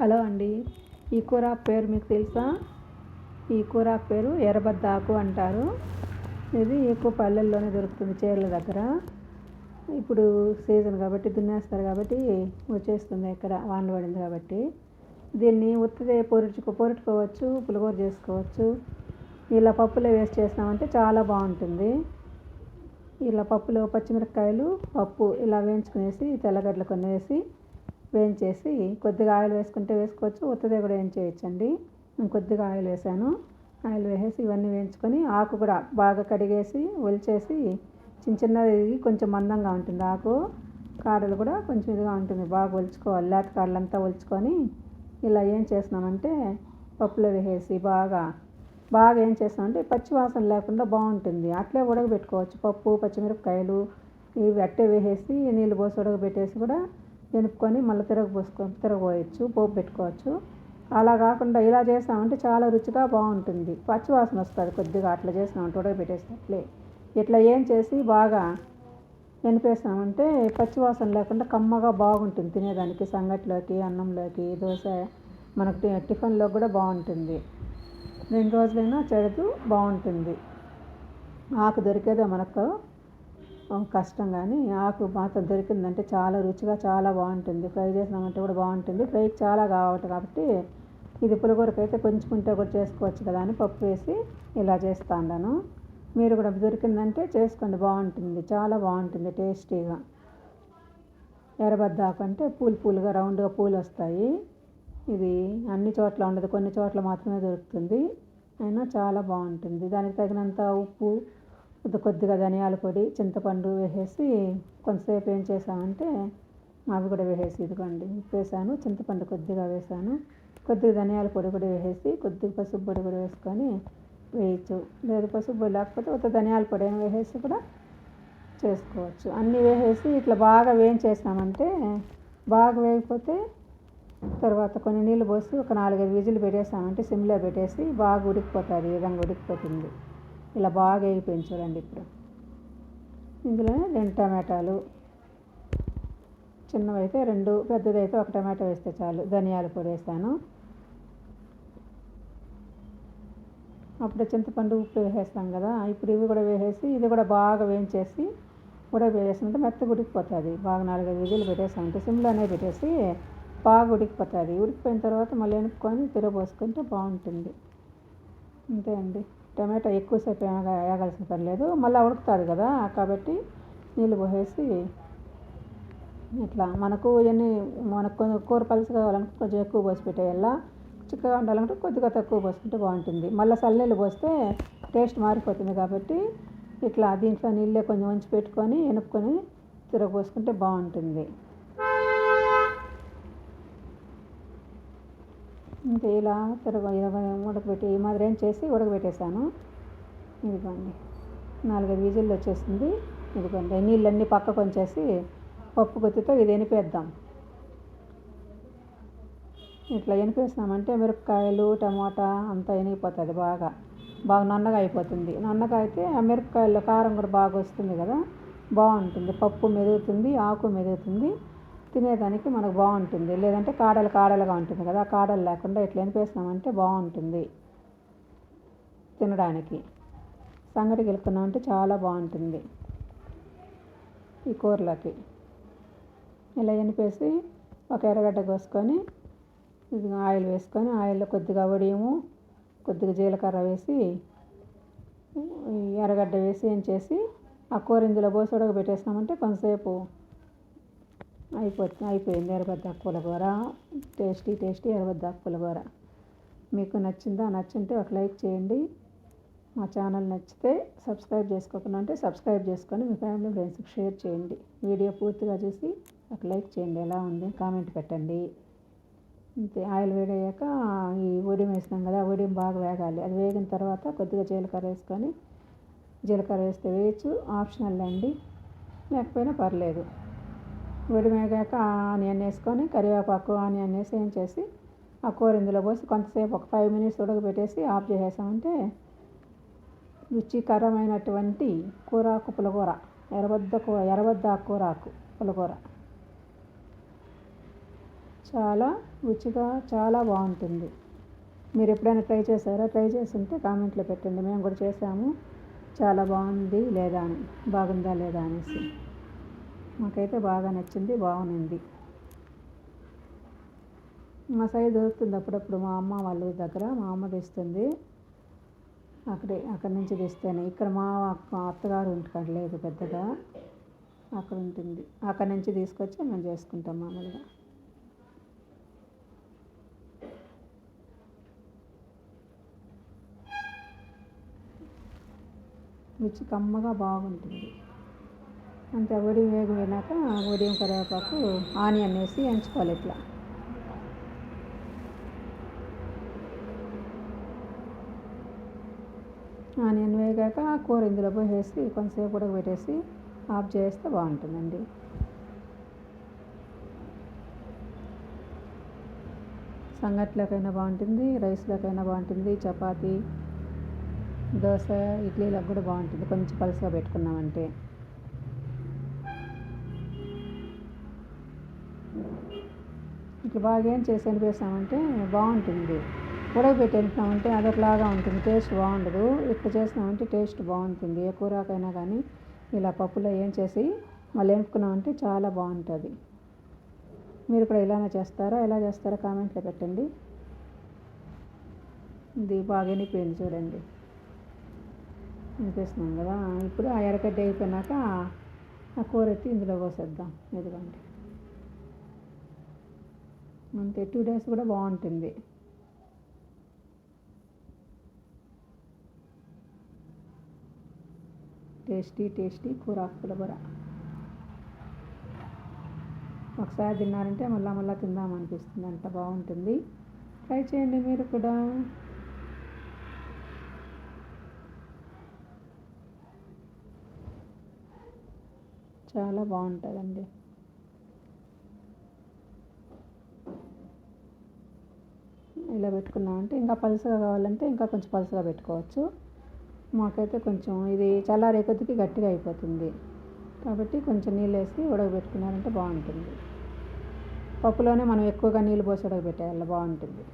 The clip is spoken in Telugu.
హలో అండి. ఈ కూర పేరు మీకు తెలుసా? ఈ కూర పేరు ఎర్రబద్దాకు అంటారు. ఇది ఎక్కువ పల్లెల్లోనే దొరుకుతుంది చీరల దగ్గర. ఇప్పుడు సీజన్ కాబట్టి దున్నేస్తారు కాబట్టి వచ్చేస్తుంది ఇక్కడ వాన పడింది కాబట్టి. దీన్ని ఉత్తిదే పొరుచుకో పొరుచుకోవచ్చు పులిహోర చేసుకోవచ్చు. ఇలా పప్పులో వేస్ట్ చేసినామంటే చాలా బాగుంటుంది. ఇలా పప్పులో పచ్చిమిరపకాయలు పప్పు ఇలా వేయించుకునేసి తెల్లగడ్డలు కొనేసి వేయించేసి కొద్దిగా ఆయిల్ వేసుకుంటే వేసుకోవచ్చు ఉత్తదే కూడా వేయించేయచ్చండి నేను కొద్దిగా ఆయిల్ వేసాను. ఆయిల్ వేసేసి ఇవన్నీ వేయించుకొని ఆకు కూడా బాగా కడిగేసి ఒలిచేసి చిన్న చిన్నది కొంచెం మందంగా ఉంటుంది ఆకు. కాడలు కూడా కొంచెం ఇదిగా ఉంటుంది బాగా ఒలుచుకోవాలి. లేత కాడలంతా ఒలుచుకొని ఇలా ఏం చేసినామంటే పప్పులో వేసేసి బాగా బాగా ఏం చేస్తామంటే పచ్చి వాసన లేకుండా బాగుంటుంది. అట్లే ఉడకబెట్టుకోవచ్చు. పప్పు పచ్చిమిరపకాయలు ఇవి అట్టే వేసేసి నీళ్ళు పోసి ఉడకబెట్టేసి కూడా ఎనుపుకొని మళ్ళీ తిరగపోసుకో తిరగపోయచ్చు పోపు పెట్టుకోవచ్చు. అలా కాకుండా ఇలా చేసామంటే చాలా రుచిగా బాగుంటుంది. పచ్చి వాసన వస్తుంది కొద్దిగా అట్లా చేసినామంటే ఉడకబెట్టేసినట్లే. ఇట్లా ఏం చేసి బాగా ఎనిపేసామంటే పచ్చి వాసన లేకుండా కమ్మగా బాగుంటుంది తినేదానికి సంగటిలోకి అన్నంలోకి దోశ మనకు టిఫిన్లో కూడా బాగుంటుంది. రెండు రోజులైనా చెడుతూ బాగుంటుంది. ఆకు దొరికేదే మనకు. కష్టం కానీ ఆకు మాత్రం దొరికిందంటే చాలా రుచిగా చాలా బాగుంటుంది. ఫ్రై చేసినామంటే కూడా బాగుంటుంది. ఫ్రైకి చాలా కావాలి కాబట్టి ఇది పులిహోరకి అయితే కొంచెం ఉంటే కూడా చేసుకోవచ్చు కదా అని పప్పు వేసి ఇలా చేస్తా ఉన్నాను మీరు కూడా దొరికిందంటే చేసుకోండి. బాగుంటుంది. చాలా బాగుంటుంది టేస్టీగా. ఎర్రబద్దాకు అంటే పూలు పూలుగా రౌండ్గా పూలు వస్తాయి. ఇది అన్ని చోట్ల ఉండదు. కొన్ని చోట్ల మాత్రమే దొరుకుతుంది. అయినా చాలా బాగుంటుంది. దానికి తగినంత ఉప్పు కొద్ది కొద్దిగా ధనియాల పొడి చింతపండు వేసేసి కొంతసేపు ఏం చేసామంటే అవి కూడా వేసేసి ఇదిగోండి వేసాను. చింతపండు కొద్దిగా వేసాను. కొద్దిగా ధనియాల పొడి కూడా వేసేసి కొద్దిగా పసుపు పొడి కూడా వేసుకొని వేయచ్చు. లేదు పసుపు పొడి లేకపోతే ఒక ధనియాల పొడి అయినా వేసేసి కూడా చేసుకోవచ్చు. అన్నీ వేసేసి ఇట్లా బాగా వేయించేసామంటే బాగా వేగిపోతే తర్వాత కొన్ని నీళ్ళు పోసి ఒక నాలుగైదు విజిల్ పెట్టేసామంటే సిమ్లో పెట్టేసి బాగా ఉడికిపోతుంది ఈ విధంగా ఉడికిపోతుంది. ఇలా బాగా వేగిపోయింది చూడండి ఇప్పుడు. ఇందులోనే రెండు టమాటాలు. చిన్నవైతే రెండు పెద్దదైతే ఒక టమాటా వేస్తే చాలు. ధనియాల పొడి వేస్తాను. అప్పుడు చింతపండు ఉప్పు వేసేస్తాం కదా. ఇప్పుడు ఇవి కూడా వేసేసి ఇది కూడా బాగా వేయించేసి కూడా వేసేసుకుంటే మెత్తగా ఉడికిపోతుంది. బాగా నాలుగైదు విధులు పెట్టేసామంటే సిమ్లోనే పెట్టేసి బాగా ఉడికిపోతుంది. ఉడికిపోయిన తర్వాత మళ్ళీ ఎనుపుకొని తిరగబోసుకుంటే బాగుంటుంది. అంతే అండి. టమాటా ఎక్కువసేపు వేగాల్సిన పని లేదు. మళ్ళీ ఉడుకుతుంది కదా కాబట్టి నీళ్ళు పోసేసి ఇట్లా మనకు ఎన్ని మనకు కూర పలుసు కావాలంటే కొంచెం ఎక్కువ పోసి పెట్టేయాల. చిక్కగా ఉండాలంటే కొద్దిగా తక్కువ పోసుకుంటే బాగుంటుంది. మళ్ళీ సల్లెళ్ళు పోస్తే టేస్ట్ మారిపోతుంది కాబట్టి ఇట్లా దీంట్లో నీళ్ళే కొంచెం ఉంచి పెట్టుకొని ఎనుపుకొని తిరగబోసుకుంటే బాగుంటుంది. ఇంకా ఇలా తిరగ ఉడకబెట్టి ఈ మాదిరి ఏం చేసి ఉడకబెట్టేసాను ఇదిగోండి. నాలుగైదు విజిల్లు వచ్చేసింది. ఇదిగోండి. నీళ్ళన్నీ పక్కకు వచ్చేసి పప్పు కొద్దితో ఇది ఎనిపేద్దాం. ఇట్లా ఎనిపేసినామంటే మిరపకాయలు టమాటా అంతా ఎనిగిపోతుంది బాగా. బాగా నన్నగా అయిపోతుంది. నన్నగా అయితే ఆ మిరపకాయల్లో కారం కూడా బాగా వస్తుంది కదా. బాగుంటుంది. పప్పు మెదుగుతుంది ఆకు మెదుగుతుంది. తినేదానికి మనకు బాగుంటుంది. లేదంటే కాడలు కాడలుగా ఉంటుంది కదా ఆ కాడలు లేకుండా ఇట్లా ఎనిపేసినామంటే బాగుంటుంది తినడానికి. సంగటి గెలుకున్నామంటే చాలా బాగుంటుంది ఈ కూరలోకి. ఇలా ఎనిపేసి ఒక ఎర్రగడ్డ కోసుకొని ఇది ఆయిల్ వేసుకొని ఆయిల్లో కొద్దిగా వడియము కొద్దిగా జీలకర్ర వేసి ఎర్రగడ్డ వేసి ఏం చేసి ఆ కూర ఇందులో పోసి ఉడకబెట్టేసినామంటే కొంతసేపు అయిపోతుంది అయిపోయింది. ఎర్రబద్దాకు పులిహోర టేస్టీ టేస్టీ ఎర్రబద్దాకు పులిహోర మీకు నచ్చిందా నచ్చింటే ఒక లైక్ చేయండి. మా ఛానల్ నచ్చితే సబ్స్క్రైబ్ చేసుకోకుండా అంటే సబ్స్క్రైబ్ చేసుకొని మీ ఫ్యామిలీ ఫ్రెండ్స్కి షేర్ చేయండి. వీడియో పూర్తిగా చూసి ఒక లైక్ చేయండి. ఎలా ఉంది? కామెంట్ పెట్టండి. అంతే. ఆయిల్ వేడయ్యాక ఈ ఉడియం వేసినాం కదా ఉడియం బాగా వేగాలి. అది వేగిన తర్వాత కొద్దిగా జీలకర్ర వేసుకొని జీలకర్ర వేస్తే వేయచ్చు. ఆప్షనల్ అండి. లేకపోయినా పర్లేదు. వేగాక ఆనియన్ వేసుకొని కరివేపాకు ఆనియన్ వేసి ఏం చేసి ఆ కూర ఇందులో పోసి కొంతసేపు ఒక ఫైవ్ మినిట్స్ ఉడకబెట్టేసి ఆఫ్ చేసేసామంటే రుచికరమైనటువంటి కూరాకు పులగూర ఎర్రబద్ద కూర ఎర్రబద్ద కూరాకు పులగూర. చాలా రుచిగా చాలా బాగుంటుంది. మీరు ఎప్పుడైనా ట్రై చేశారా? ట్రై చేసి ఉంటే కామెంట్లో పెట్టండి. మేము కూడా చేసాము. చాలా బాగుంది లేదా అని బాగుందా లేదా అనేసి. మాకైతే బాగా నచ్చింది బాగుంది. మా సైడ్ దొరుకుతుంది అప్పుడప్పుడు మా అమ్మ వాళ్ళ దగ్గర మా అమ్మ తెస్తుంది. అక్కడే అక్కడి నుంచి తెస్తేనే. ఇక్కడ మా అక్క అత్తగారు ఇంటికాడ లేదు పెద్దగా. అక్కడ ఉంటుంది. అక్కడి నుంచి తీసుకొచ్చి మేము చేసుకుంటాం మామూలుగా. రుచి కమ్మగా బాగుంటుంది. అంతే ఉడియం వేగిపోయినాక ఉదయం కరివేపాకు ఆనియన్ వేసి ఎంచుకోవాలి ఇట్లా. ఆనియన్ వేగాక కూర ఇందులో పోసేసి కొంతసేపు ఉడకబెట్టేసి ఆఫ్ చేస్తే బాగుంటుందండి. సంగట్లోకైనా బాగుంటుంది రైస్లోకైనా బాగుంటుంది చపాతీ దోశ ఇడ్లీలకు కూడా బాగుంటుంది. కొంచెం పలుసగా పెట్టుకున్నామంటే. ఇట్లా బాగా ఏం చేసి అనిపిస్తామంటే బాగుంటుంది. ఉడకబెట్టి వెళ్తున్నామంటే అదొకలాగా ఉంటుంది. టేస్ట్ బాగుండదు. ఇట్లా చేసినామంటే టేస్ట్ బాగుంటుంది. ఏ కూరకైనా కానీ ఇలా పప్పులో ఏం చేసి మళ్ళీ వేపుకున్నామంటే చాలా బాగుంటుంది. మీరు కూడా ఇలానే చేస్తారా? ఎలా చేస్తారో కామెంట్లో పెట్టండి. ఇది బాగా ఎనిపోయింది చూడండి. అనిపిస్తున్నాం కదా. ఇప్పుడు ఆ ఎరగడ్డ అయిపోయినాక ఆ కూర ఎత్తి ఇందులో పోసేద్దాం. ఇదిగోండి. అంతే టూ డేస్ కూడా బాగుంటుంది. టేస్టీ టేస్టీ కూర పులబర. ఒకసారి తిన్నారంటే మళ్ళా మళ్ళా తిందామనిపిస్తుంది అంత బాగుంటుంది. ట్రై చేయండి మీరు కూడా. చాలా బాగుంటుందండి. ఇలా పెట్టుకున్నామంటే ఇంకా పలుసగా కావాలంటే ఇంకా కొంచెం పలుసగా పెట్టుకోవచ్చు. మాకైతే కొంచెం ఇది చల్లారే కొద్దికి గట్టిగా అయిపోతుంది. కాబట్టి కొంచెం నీళ్ళు వేసి ఉడకబెట్టుకున్నారంటే బాగుంటుంది. పప్పులోనే మనం ఎక్కువగా నీళ్ళు పోసి ఉడకబెట్టేయాలి బాగుంటుంది.